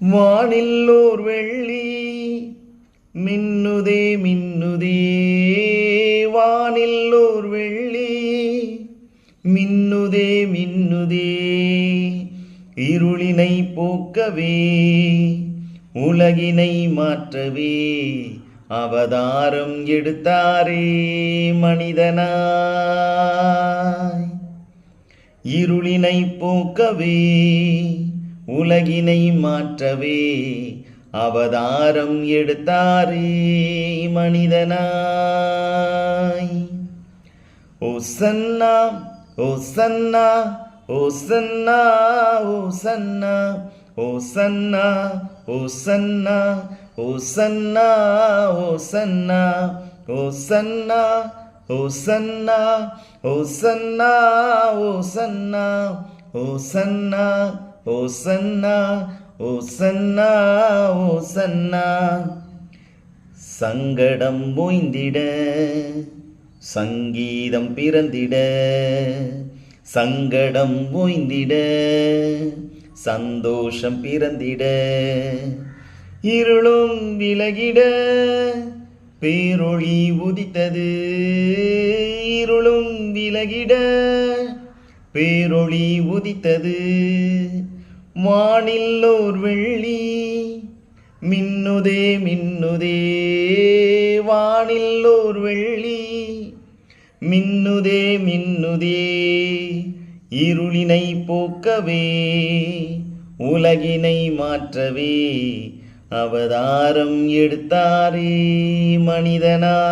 வானில்லோர் வெள்ளி மின்னுதே மின்னுதே. வானில்லோர் வெள்ளி மின்னுதே மின்னுதே. இருளினை போக்கவே உலகினை மாற்றவே. அவதாரம் எடுத்தாரே மனிதனாய். இருளினை போக்கவே உலகினை மாற்றவே அவதாரம் எடுத்தாரே மனிதனாய் ஓசன்னா ஓசன்னா ஓசன்னா ஓசன்னா ஓசன்னா ஓசன்னா ஓசன்னா ஓசன்னா ஓசன்னா ஓசன்னா ஓசன்னா ஓசன்னா ஓசன்னா ஓ சன்னா ஓ சன்னா ஓ சன்னா சங்கடம் ஓய்ந்திட சங்கீதம் பிறந்திட. சங்கடம் ஓய்ந்திட சந்தோஷம் பிறந்திட. இருளும் விலகிட பேரொளி உதித்தது. இருளும் விலகிட பேரொளி உதித்தது. வானில்லோர் வெள்ளி. மின்னுதே மின்னுதே வானில்லோர் வெள்ளி. மின்னுதே மின்னுதே இருளினை போக்கவே உலகினை மாற்றவே. அவதாரம் எடுத்தாரே மனிதனா.